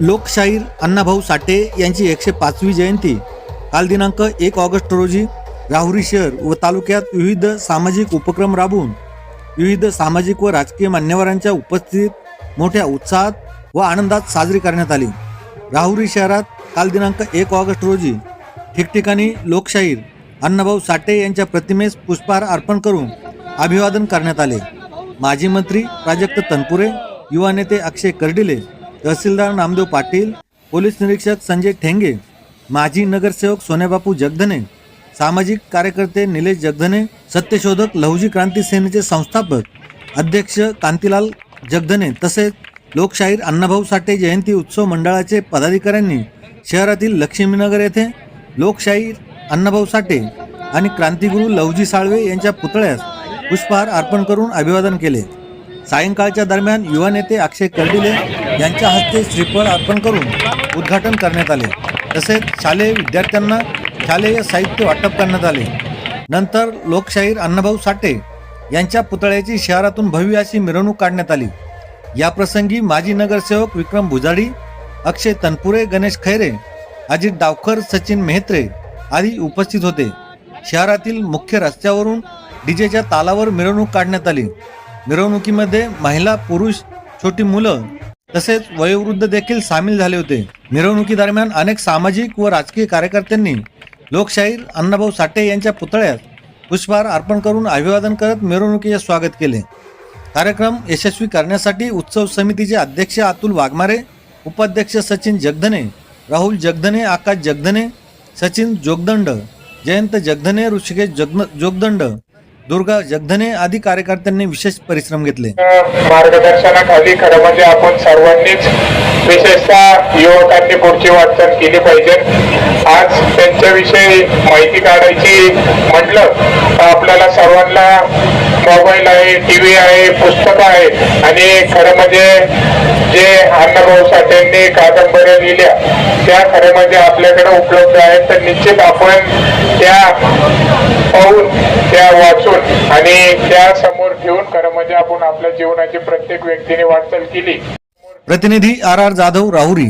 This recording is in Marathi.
लोकशाहीर अण्णाभाऊ साठे यांची एकशे पाचवी जयंती. काल दिनांक एक ऑगस्ट रोजी राहुरी शहर व तालुक्यात विविध सामाजिक उपक्रम राबवून विविध सामाजिक व राजकीय मान्यवरांच्या उपस्थितीत मोठ्या उत्साहात व आनंदात साजरी करण्यात आली. राहुरी शहरात काल दिनांक एक ऑगस्ट रोजी ठिकठिकाणी लोकशाहीर अण्णाभाऊ साठे यांच्या प्रतिमेस पुष्पहार अर्पण करून अभिवादन करण्यात आले. माजी मंत्री प्राजक्त तनपुरे युवा नेते अक्षय कर्डिले तहसीलदार नामदेव पाटील पोलीस निरीक्षक संजय ठेंगे माजी नगरसेवक सोन्याबापू जगधने सामाजिक कार्यकर्ते निलेश जगधने सत्यशोधक लहुजी क्रांती सेनेचे संस्थापक अध्यक्ष कांतीलाल जगधने तसेच लोकशाहीर अण्णाभाऊ साठे जयंती उत्सव मंडळाचे पदाधिकाऱ्यांनी शहरातील लक्ष्मीनगर येथे लोकशाहीर अण्णाभाऊ साठे आणि क्रांतिगुरू लहुजी साळवे यांच्या पुतळ्यास पुष्पहार अर्पण करून अभिवादन केले. सायंकाळच्या दरम्यान युवा नेते अक्षय कर्डिले यांच्या हस्ते श्रीफळ अर्पण करून उद्घाटन करण्यात आले. तसेच शालेय विद्यार्थ्यांना शालेय साहित्य वाटप करण्यात आले. नंतर लोकशाहीर अण्णाभाऊ साठे यांच्या पुतळ्याची शहरातून भव्य अशी मिरवणूक काढण्यात आली. याप्रसंगी माजी नगरसेवक विक्रम भुजाडी अक्षय तनपुरे गणेश खैरे अजित डावकर सचिन मेहत्रे आदी उपस्थित होते. शहरातील मुख्य रस्त्यावरून डीजेच्या तालावर मिरवणूक काढण्यात आली. मिरवणुकीमध्ये महिला पुरुष छोटी मुलं तसेच वयोवृद्ध देखील सामील झाले होते. मिरवणुकीदरम्यान अनेक सामाजिक व राजकीय कार्यकर्त्यांनी लोकशाहीर अण्णाभाऊ साठे यांच्या पुतळ्यात पुष्पहार अर्पण करून अभिवादन करत मिरवणुकीचे स्वागत केले. कार्यक्रम यशस्वी करण्यासाठी उत्सव समितीचे अध्यक्ष अतुल वाघमारे उपाध्यक्ष सचिन जगधने राहुल जगधने आकाश जगधने सचिन जोगदंड जयंत जगधने ऋषिकेश जगन जोगदंड दुर्गा जगधने आदी कार्यकर्त्यांनी विशेष परिश्रम घेतले. मार्गदर्शनाखाली खरं म्हणजे आपण सर्वांनीच विशेषतः युवकांनी पुढची वाटचाल केली पाहिजे. आज त्यांच्याविषयी माहिती काढायची म्हटलं तर आपल्याला सर्वांना मोबाईल आहे टीव्ही आहे पुस्तकं आहे आणि खरं म्हणजे जे अण्णाभाऊ साठेंनी कादंबऱ्या लिहिल्या. त्या खरं म्हणजे आपल्याकडे उपलब्ध आहेत. तर निश्चित आपण त्या पाहून त्या वाचून आणि त्या समोर ठेवून खरं म्हणजे आपण आपल्या जीवनाची प्रत्येक व्यक्तीने वाटचाल केली. प्रतिनिधी आर आर जाधव राहुरी.